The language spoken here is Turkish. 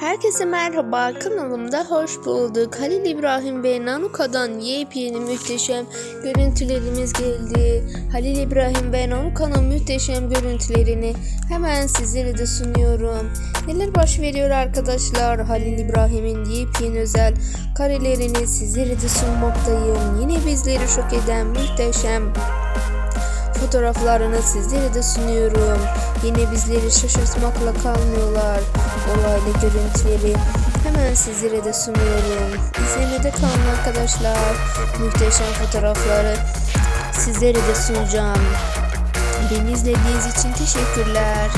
Herkese merhaba kanalımda hoş bulduk. Halil İbrahim ve Nanuka'dan yepyeni muhteşem görüntülerimiz geldi. Halil İbrahim ve Nanuka'nın muhteşem görüntülerini hemen sizlere de sunuyorum. Neler baş veriyor arkadaşlar? Halil İbrahim'in yepyeni özel karelerini sizlere de sunmaktayım. Yine bizleri şok eden muhteşem fotoğraflarını sizlere de sunuyorum. Yine bizleri şaşırtmakla kalmıyorlar. Olaylı görüntüleri hemen sizlere de sunuyorum. İzlemede kalın arkadaşlar. Muhteşem fotoğrafları sizlere de sunacağım. Beni izlediğiniz için teşekkürler.